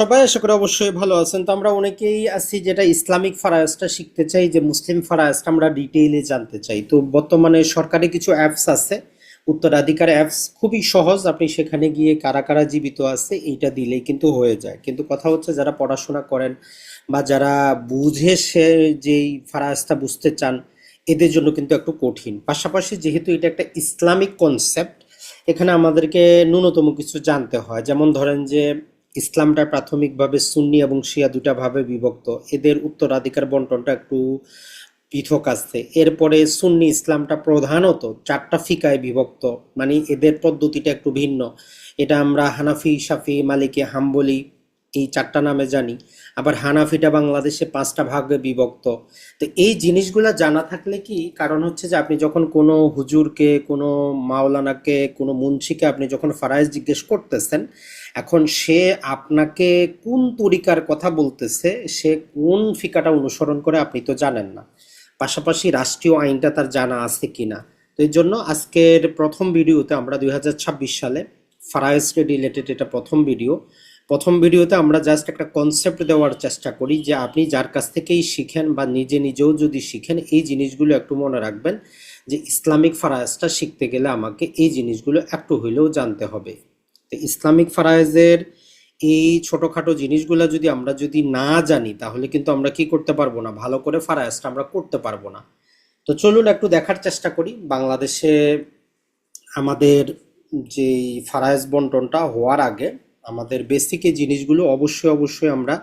সবাই? আশা করি অবশ্যই ভালো আছেন। তো আমরা অনেকেই আছি যেটা ইসলামিক ফারায়াজটা শিখতে চাই, যে মুসলিম ফারায়াজটা আমরা ডিটেইলে জানতে চাই। তো বর্তমানে সরকারি কিছু অ্যাপস আছে, উত্তরাধিকার অ্যাপস খুবই সহজ, আপনি সেখানে গিয়ে কারা কারা জীবিত আছে, এইটা দিলেই কিন্তু হয়ে যায়। কিন্তু কথা হচ্ছে, যারা পড়াশোনা করেন বা যারা বুঝে সে যেই ফারায়াজটা বুঝতে চান, এদের জন্য কিন্তু একটু কঠিন। পাশাপাশি যেহেতু এটা একটা ইসলামিক কনসেপ্ট এখানে আমাদেরকে ন্যূনতম কিছু জানতে হয়। যেমন ধরেন যে, ইসলামটা প্রাথমিকভাবে সুন্নি এবং শিয়া দুটা ভাবে বিভক্ত। এদের উত্তরাধিকার বন্টনটা একটু পৃথক আসছে এরপরে সুন্নি ইসলামটা প্রধানত চারটা ফিকায় বিভক্ত। মানে এদের পদ্ধতিটা একটু ভিন্ন। এটা আমরা হানাফি সাফি মালিকি, হাম্বলি এই চারটা নামে জানি। আবার হানাফিটা বাংলাদেশে পাঁচটা ভাগে বিভক্ত। তো এই জিনিসগুলো জানা থাকলে কি কারণ হচ্ছে যে আপনি যখন কোনো হুজুরকে, কোনো মাওলানাকে, কোনো মুন্সিকে আপনি যখন ফারাইজ জিজ্ঞেস করতেছেন, এখন সে আপনাকে কোন তরিকার কথা বলতেছে, সে কোন ফিকাটা অনুসরণ করে আপনি তো জানেন না। পাশাপাশি রাষ্ট্রীয় আইনটা তার জানা আছে কিনা। তো এই জন্য আজকের প্রথম ভিডিওতে আমরা দুই হাজার ছাব্বিশ সালে ফারাইজ রিলেটেড এটা প্রথম ভিডিও। প্রথম ভিডিওতে আমরা জাস্ট একটা কনসেপ্ট দেওয়ার চেষ্টা করি যে আপনি যার কাছ থেকেই শিখেন বা নিজে নিজেও যদি শিখেন, এই জিনিসগুলো একটু মনে রাখবেন যে ইসলামিক ফারায়েজটা শিখতে গেলে আমাকে এই জিনিসগুলো একটু হইলেও জানতে হবে। তো ইসলামিক ফারায়েজের এই ছোটোখাটো জিনিসগুলো যদি আমরা যদি না জানি, তাহলে কিন্তু আমরা কি করতে পারব না? ভালো করে ফারায়েজটা আমরা করতে পারব না। তো চলুন একটু দেখার চেষ্টা করি। বাংলাদেশে আমাদের যে ফারায়েজ বন্টনটা হওয়ার আগে আমাদের বেসিক এই জিনিসগুলো অবশ্যই অবশ্যই আমরা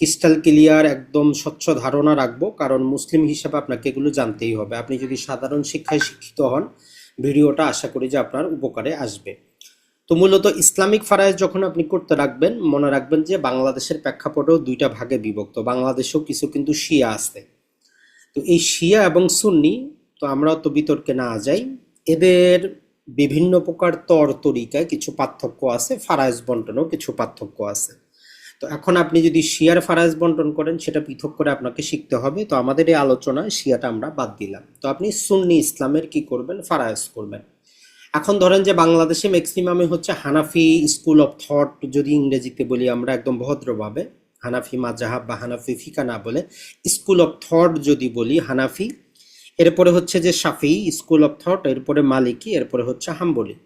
ক্রিস্টাল ক্লিয়ার একদম স্বচ্ছ ধারণা রাখব। কারণ মুসলিম হিসাবে আপনাকে এগুলো জানতেই হবে। আপনি যদি সাধারণ শিক্ষায় শিক্ষিত হন, ভিডিওটা আশা করি যে আপনার উপকারে আসবে। তো মূলত ইসলামিক ফারায়েজ যখন আপনি করতে রাখবেন, মনে রাখবেন যে বাংলাদেশের প্রেক্ষাপটেও দুইটা ভাগে বিভক্ত। বাংলাদেশেও কিছু কিন্তু শিয়া আছে। তো এই শিয়া এবং সুন্নি, তো আমরা তো বিতর্কে না যাই। এদের বিভিন্ন প্রকার তর তরিকায় কিছু পার্থক্য আছে, ফারায়েজ বন্টনেও কিছু পার্থক্য আছে। তো এখন আপনি যদি শিয়ার ফারায়েজ বন্টন করেন, সেটা পৃথক করে আপনাকে শিখতে হবে। তো আমাদের এই আলোচনায় শিয়াটা আমরা বাদ দিলাম। তো আপনি সুন্নি ইসলামের কি করবেন? ফারায়েজ করবেন। এখন ধরেন যে বাংলাদেশে ম্যাক্সিমামে হচ্ছে হানাফি স্কুল অফ থট যদি ইংরেজিতে বলি আমরা একদম ভদ্রভাবে, হানাফি মাজাহাব বা হানাফি ফিকা না বলে স্কুল অফ থট যদি বলি, হানাফি এরপরে হচ্ছে যে সাফি স্কুল অফ থট, এরপরে মালিকি, এরপরে হচ্ছে হাম্বলি।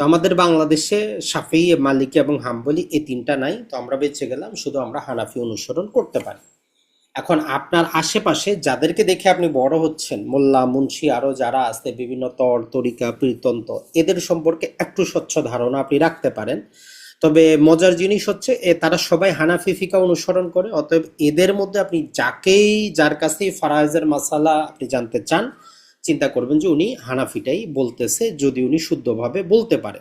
তো আমাদের বাংলাদেশে সাফি মালিকি এবং হাম্বলি এই তিনটা নাই, তো আমরা বেঁচে গেলাম, শুধু আমরা হানাফি অনুসরণ করতে পারি। এখন আপনার আশেপাশে যাদেরকে দেখে আপনি বড় হচ্ছেন, মোল্লা, মুন্সি আরও যারা আছে, বিভিন্ন তর, তরিকা প্রীতন্ত এদের সম্পর্কে একটু স্বচ্ছ ধারণা আপনি রাখতে পারেন। তবে মজার জিনিস হচ্ছে তারা সবাই হানাফি, ফিকা অনুসরণ করে, অতএব এদের মধ্যে আপনি যাকেই, যার কাছেই ফারাজের মাসালা আপনি জানতে চান, চিন্তা করবেন যে উনি হানাফিটাই বলতেছে, যদি উনি শুদ্ধভাবে বলতে পারে।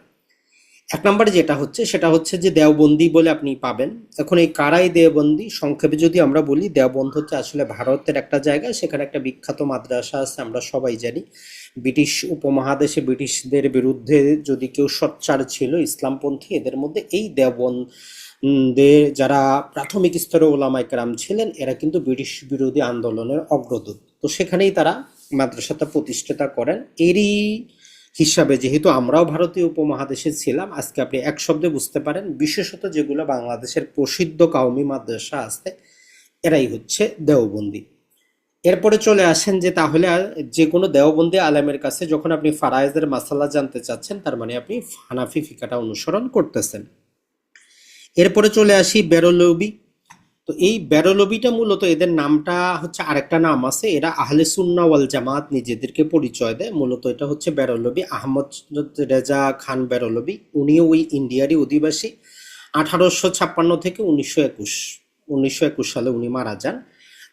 এক নম্বরে যেটা হচ্ছে, সেটা হচ্ছে যে দেওবন্দি বলে আপনি পাবেন। এখন এই কারাই দেওবন্দি সংক্ষেপে যদি আমরা বলি, দেওবন্দ হচ্ছে আসলে ভারতের একটা জায়গা, সেখানে একটা বিখ্যাত মাদ্রাসা আছে, আমরা সবাই জানি। ব্রিটিশ উপমহাদেশে ব্রিটিশদের বিরুদ্ধে যদি কেউ সচ্চার ছিল ইসলামপন্থী, এদের মধ্যে এই দেওবন্দের যারা প্রাথমিক স্তরে ওলামাই কেরাম ছিলেন, এরা কিন্তু ব্রিটিশ বিরোধী আন্দোলনের অগ্রদূত। তো সেখানেই তারা মাদ্রাসাটা প্রতিষ্ঠাতা করেন। এরই হিসাবে যেহেতু আমরাও ভারতীয় উপমহাদেশে ছিলাম, আজকে আপনি এক শব্দে বুঝতে পারেন, বিশেষত যেগুলো বাংলাদেশের প্রসিদ্ধ কাউমি মাদ্রাসা আছে, এরাই হচ্ছে দেওবন্দি। এরপরে চলে আসেন যে তাহলে যে কোনো দেওবন্দি আলেমের কাছে যখন আপনি ফারায়েজের মাসালা জানতে চাচ্ছেন, তার মানে আপনি হানাফি ফিকাটা অনুসরণ করতেছেন। এরপরে চলে আসি বেরলবি। তো এই বেরলবিটা মূলত এদের নামটা হচ্ছে আরেকটা নাম আছে। এরা আহলে সুন্না ওয়াল জামাত নিজেদেরকে পরিচয় দেয়। মূলত এটা হচ্ছে বেরলবি আহমদ রেজা খান বেরলবি উনিও ওই ইন্ডিয়ারই অধিবাসী। আঠারোশো ছাপ্পান্ন থেকে উনিশশো একুশ উনিশশো একুশ সালে উনি মারা যান।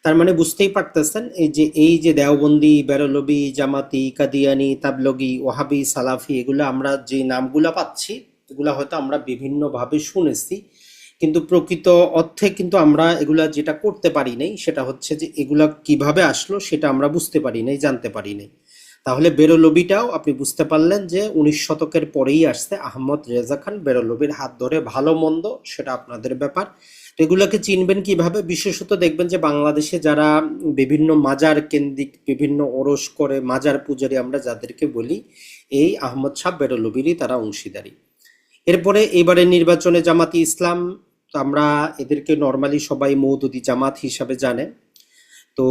তার মানে বুঝতেই পারতেছেন, এই যে এই যে দেওবন্দি বেরলবি জামাতি, কাদিয়ানি, তাবলগি ওহাবি সালাফি, এগুলো আমরা যে নামগুলো পাচ্ছি, এগুলা হয়তো আমরা বিভিন্নভাবে শুনেছি। কিন্তু প্রকৃত অর্থে কিন্তু আমরা এগুলা যেটা করতে পারি নাই, সেটা হচ্ছে যে এগুলা কীভাবে আসলো সেটা আমরা বুঝতে পারি নাই, জানতে পারি নাই। তাহলে বেরলবিটাও আপনি বুঝতে পারলেন যে উনিশ শতকের পরেই আসছে আহমদ রেজা খান বেরলবির হাত ধরে ভালো মন্দ, সেটা আপনাদের ব্যাপার। এগুলোকে চিনবেন কীভাবে? বিশেষত দেখবেন যে বাংলাদেশে যারা বিভিন্ন মাজার কেন্দ্রিক, বিভিন্ন ওরস করে মাজার পূজারি আমরা যাদেরকে বলি, এই আহমদ শাহ বেরলবিরই তারা অংশীদারি। এরপরে এবারে নির্বাচনে জামাতি ইসলাম তো আমরা এদেরকে নর্মালি সবাই মৌদুদি জামাত হিসাবে জানে। তো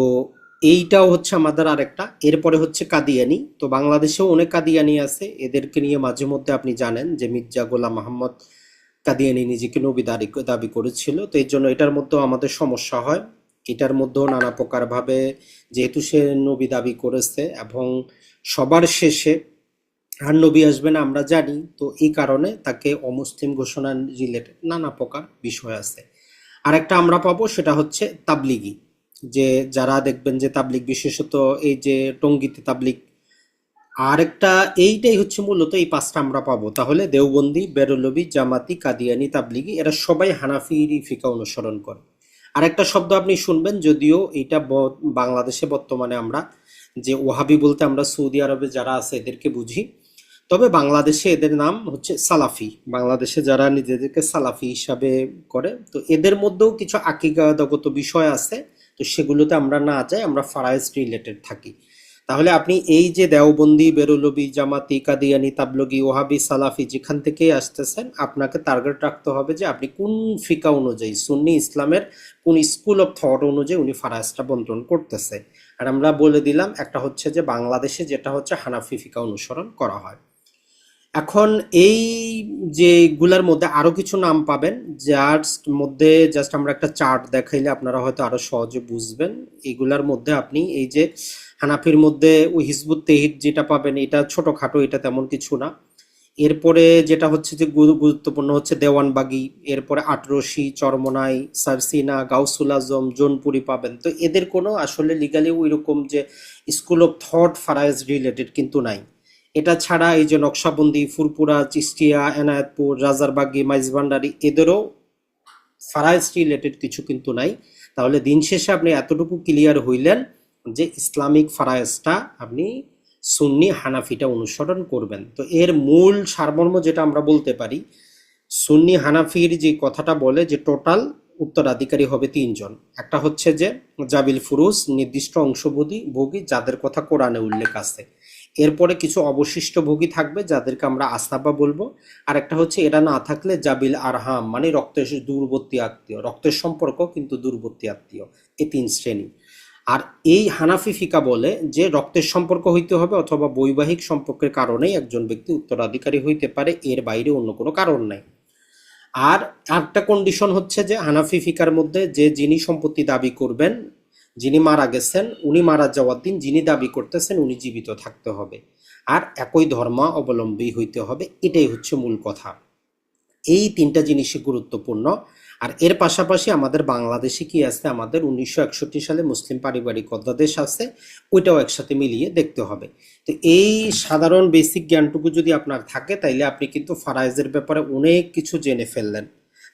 এইটাও হচ্ছে আমাদের আরেকটা। এরপরে হচ্ছে কাদিয়ানি। তো বাংলাদেশেও অনেক কাদিয়ানি আছে। এদেরকে নিয়ে মাঝে মধ্যে আপনি জানেন যে মির্জা গোলাম মোহাম্মদ কাদিয়ানি নিজেকে নবী দাবি দাবি করেছিল। তো এর জন্য এটার মধ্যেও আমাদের সমস্যা হয়। এটার মধ্যেও নানা প্রকারভাবে যেহেতু সে নবী দাবি করেছে এবং সবার শেষে আর নবী আসবেন আমরা জানি। তো এই কারণে তাকে অমুসলিম ঘোষণা রিলেটেড নানা প্রকার বিষয় আছে। আরেকটা আমরা পাবো সেটা হচ্ছে তাবলিগি, যে যারা দেখবেন যে তাবলিগ, বিশেষত এই যে টঙ্গিতে তাবলিগ। আরেকটা, এইটাই হচ্ছে মূলত এই পাঁচটা আমরা পাবো। তাহলে দেওবন্দি, বেরলবি, জামাতি, কাদিয়ানি, তাবলিগি, এরা সবাই হানাফি ফিকা অনুসরণ করে। আরেকটা শব্দ আপনি শুনবেন, যদিও এটা বাংলাদেশে বর্তমানে আমরা যে ওহাবি বলতে আমরা সৌদি আরবে যারা আছে এদেরকে বুঝি। তবে বাংলাদেশে এদের নাম হচ্ছে সালাফি। বাংলাদেশে যারা নিজেদেরকে সালাফি হিসাবে করে, তো এদের মধ্যেও কিছু আকিদাগত বিষয় আছে, তো সেগুলোতে আমরা না যাই, আমরা ফারাইজ রিলেটেড থাকি। তাহলে আপনি এই যে দেওবন্দি, বেরুলবি, জামাতি, কাদিয়ানি, তাবলগি, ওহাবি, সালাফি যেখান থেকেই আসতেছেন, আপনাকে টার্গেট রাখতে হবে যে আপনি কোন ফিকা অনুযায়ী, সুন্নি, ইসলামের কোন স্কুল অফ থট অনুযায়ী উনি ফারাইজটা বন্টন করতেছে। আর আমরা বলে দিলাম, একটা হচ্ছে যে বাংলাদেশে যেটা হচ্ছে হানাফি ফিকা অনুসরণ করা হয়। এখন এই যেগুলার মধ্যে আরও কিছু নাম পাবেন, যার মধ্যে জাস্ট আমরা একটা চার্ট দেখাইলে আপনারা হয়তো আরও সহজে বুঝবেন। এগুলার মধ্যে আপনি এই যে হানাফির মধ্যে ওই হিজবুত তেহিদ যেটা পাবেন, এটা ছোটখাটো, এটা তেমন কিছু না। এরপরে যেটা হচ্ছে যে গুরুত্বপূর্ণ হচ্ছে দেওয়ানবাগি, এরপরে আটরশি, চরমনাই, সারসিনা, গাউসুল আজম, জোনপুরি পাবেন। তো এদের কোনো আসলে লিগালি ওই রকম যে স্কুল অফ থট ফারাইজ রিলেটেড কিন্তু নাই। এটা ছাড়া এই যে নকশাবন্দি, ফুরপুরা চিস্টিয়া এনায়েতপুর, রাজারবাগি, মাইজভান্ডারি, এদেরও ফারাইজ রিলেটেড কিছু কিন্তু নাই। তাহলে দিন শেষে আপনি এতটুকু ক্লিয়ার হইলেন যে ইসলামিক ফারায়েজটা আপনি সুন্নি হানাফিটা অনুসরণ করবেন। তো এর মূল সারমর্ম যেটা আমরা বলতে পারি, সুন্নি হানাফির যে কথাটা বলে যে টোটাল উত্তরাধিকারী হবে তিনজন। একটা হচ্ছে যে জাবিল ফুরুস নির্দিষ্ট অংশভোগী, ভোগী যাদের কথা কোরআনে উল্লেখ আছে। এরপরে কিছু অবশিষ্ট ভোগী থাকবে যাদেরকে আমরা আস্তাবা বলব। আর একটা হচ্ছে, এটা না থাকলে জাবিল আরহাম মানে রক্তের দূরবর্তী আত্মীয়, রক্তের সম্পর্ক কিন্তু দূরবর্তী আত্মীয় এই তিন শ্রেণি। আর এই হানাফি ফিকা বলে যে রক্তের সম্পর্ক হইতে হবে অথবা বৈবাহিক সম্পর্কের কারণেই একজন ব্যক্তি উত্তরাধিকারী হইতে পারে, এর বাইরে অন্য কোনো কারণ নাই। আর একটা কন্ডিশন হচ্ছে যে হানাফি ফিকার মধ্যে যে যিনি সম্পত্তি দাবি করবেন যিনি মারা গেছেন, উনি মারা যাওয়ার দিন যিনি দাবি করতেছেন, উনি জীবিত থাকতে হবে। আর একই ধর্ম অবলম্বী হইতে হবে, এটাই হচ্ছে মূল কথা। এই তিনটা জিনিসই গুরুত্বপূর্ণ। আর এর পাশাপাশি আমাদের বাংলাদেশে কি আছে? আমাদের উনিশশো একষট্টি সালে মুসলিম পারিবারিক অধ্যাদেশ আছে, ওইটাও একসাথে মিলিয়ে দেখতে হবে। তো এই সাধারণ বেসিক জ্ঞানটুকু যদি আপনার থাকে, তাইলে আপনি কিন্তু ফারাইজের ব্যাপারে অনেক কিছু জেনে ফেললেন।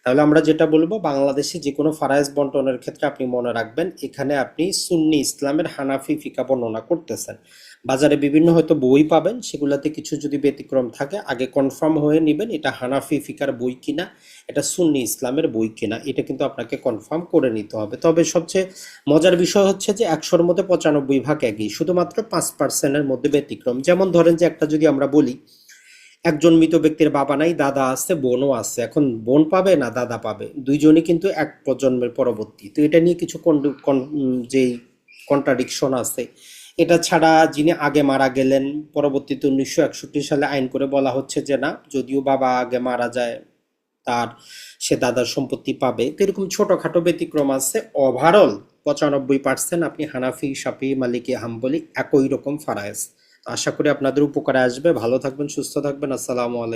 তাহলে আমরা যেটা বলব, বাংলাদেশে যে কোনো ফারাইজ বন্টনের ক্ষেত্রে আপনি মনে রাখবেন, এখানে আপনি সুন্নি ইসলামের হানাফি ফিকা বর্ণনা করতেছেন। বাজারে বিভিন্ন হয়তো বই পাবেন, সেগুলোতে কিছু যদি ব্যতিক্রম থাকে, আগে কনফার্ম হয়ে নেবেন এটা হানাফি ফিকার বই কিনা, এটা সুন্নি ইসলামের বই কিনা, এটা কিন্তু আপনাকে কনফার্ম করে নিতে হবে। তবে সবচেয়ে মজার বিষয় হচ্ছে যে একশোর মধ্যে পঁচানব্বই ভাগ একই, শুধুমাত্র পাঁচ পার্সেন্টের মধ্যে ব্যতিক্রম। যেমন ধরেন যে একটা যদি আমরা বলি একজন মৃত ব্যক্তির বাবা নাই, দাদা আছে, বোনও আছে। এখন বোন পাবে না দাদা পাবে? দুইজনই কিন্তু এক প্রজন্মের পরবর্তী। তো এটা নিয়ে কিছু যেই কন্ট্রাডিকশন আছে, এটা ছাড়া যিনি আগে মারা গেলেন, পরবর্তীতে উনিশশো একষট্টি সালে আইন করে বলা হচ্ছে যে না, যদিও বাবা আগে মারা যায়, তার, সে দাদার সম্পত্তি পাবে। তো এরকম ছোটোখাটো ব্যতিক্রম আছে। ওভারঅল পঁচানব্বই পার্সেন্ট আপনি হানাফি, সাফি, মালিকি, হাম্বলি একই রকম ফারায়েজ। আশা করি আপনাদের উপকারে আসবে। ভালো থাকবেন সুস্থ থাকবেন। আসসালামু আলাইকুম।